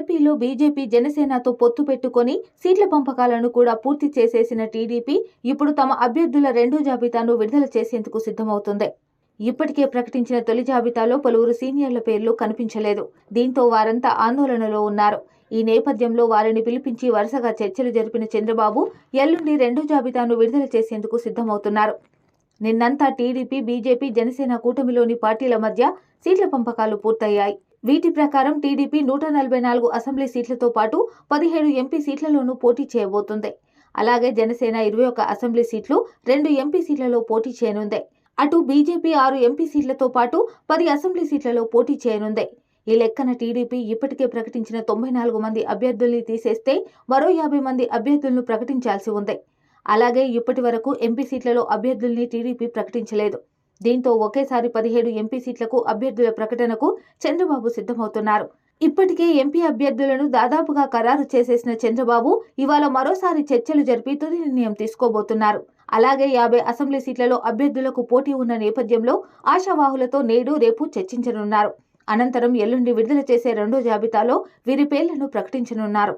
ఏపీలో బీజేపీ జనసేనతో పొత్తు పెట్టుకొని సీట్ల పంపకాలను కూడా పూర్తి చేసేసిన టీడీపీ ఇప్పుడు తమ అభ్యర్థుల రెండో జాబితాను విడుదల చేసేందుకు సిద్ధమవుతుంది. ఇప్పటికే ప్రకటించిన తొలి జాబితాలో పలువురు సీనియర్ల పేర్లు కనిపించలేదు. దీంతో వారంతా ఆందోళనలో ఉన్నారు. ఈ నేపథ్యంలో వారిని పిలిపించి వరుసగా చర్చలు జరిపిన చంద్రబాబు ఎల్లుండి రెండో జాబితాను విడుదల చేసేందుకు సిద్ధమవుతున్నారు. నిన్నంతా టీడీపీ బీజేపీ జనసేన కూటమిలోని పార్టీల మధ్య సీట్ల పంపకాలు పూర్తయ్యాయి. వీటి ప్రకారం టీడీపీ నూట నలభై నాలుగు అసెంబ్లీ సీట్లతో పాటు పదిహేడు ఎంపీ సీట్లలోనూ పోటీ చేయబోతుంది. అలాగే జనసేన ఇరవై ఒక అసెంబ్లీ సీట్లు రెండు ఎంపీ సీట్లలో పోటీ చేయనుంది. అటు బీజేపీ ఆరు ఎంపీ సీట్లతో పాటు పది అసెంబ్లీ సీట్లలో పోటీ చేయనుంది. ఈ లెక్కన టీడీపీ ఇప్పటికే ప్రకటించిన తొంభై నాలుగు మంది అభ్యర్థుల్ని తీసేస్తే మరో యాభై మంది అభ్యర్థులను ప్రకటించాల్సి ఉంది. అలాగే ఇప్పటి వరకు ఎంపీ సీట్లలో అభ్యర్థుల్ని టీడీపీ ప్రకటించలేదు. దీంతో ఒకేసారి పదిహేడు ఎంపీ సీట్లకు అభ్యర్థుల ప్రకటనకు చంద్రబాబు సిద్ధమవుతున్నారు. ఇప్పటికే ఎంపీ అభ్యర్థులను దాదాపుగా ఖరారు చేసేసిన చంద్రబాబు ఇవాళ మరోసారి చర్చలు జరిపి తుది నిర్ణయం తీసుకోబోతున్నారు. అలాగే యాభై అసెంబ్లీ సీట్లలో అభ్యర్థులకు పోటీ ఉన్న నేపథ్యంలో ఆశావాహులతో నేడు రేపు చర్చించనున్నారు. అనంతరం ఎల్లుండి విడుదల చేసే రెండో జాబితాలో వీరి పేర్లను ప్రకటించనున్నారు.